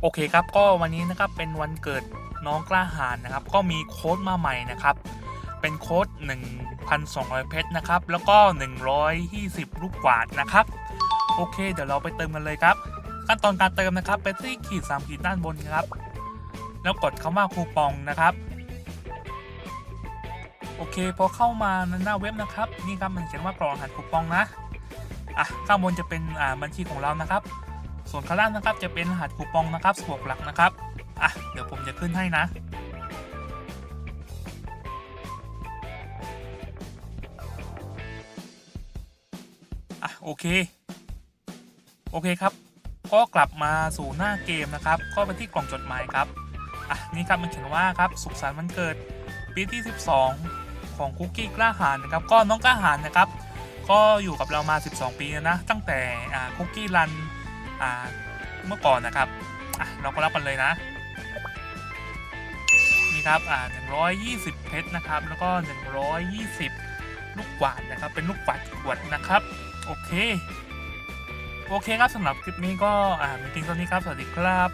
โอเคครับก็วันนี้นะครับเป็นวันเกิดน้องกล้าหาญนะครับ ก็มีโค้ดมาใหม่นะครับ เป็นโค้ด 1,200 เพชรนะครับ แล้วก็ 120 ลูกกวาดนะครับ โอเค เดี๋ยวเราไปเติมกันเลยครับ ขั้นตอนการเติมนะครับไปที่ขีด3ขีดด้านบนครับ แล้วกดคำว่าคูปองนะครับ โอเค พอเข้ามานหน้าเว็บนะครับ นี่ครับมันเขียนว่ากรอกรหัสคูปองนะ อะข้างบนจะเป็นอ่าบัญชีของเรานะครับ ส่วนข้างล่างนะครับจะเป็นรหัสคูปองนะครับ16หลักนะครับอะเดี๋ยวผมจะขึ้นให้นะอะโอเค โอเคครับ ก็กลับมาสู่หน้าเกมนะครับ ก็ไปที่กล่องจดหมายครับอะนี่ครับมันเขียนว่าครับสุขสันต์วันเกิดปีที่ 12 ของคุกกี้กล้าหาญนะครับ ก็น้องกล้าหาญนะครับ ก็อยู่กับเรามา 12 ปีแล้วนะ ตั้งแต่คุกกี้รันเมื่อก่อนนะครับเราก็รับกันเลยนะ นี่ครับ120 เพชรนะครับ แล้วก็ 120 ลูกกวาดนะครับ เป็นลูกกวาดขวดนะครับ โอเค โอเคครับสำหรับคลิปนี้ก็มีเพียงเท่านี้ครับ สวัสดีครับ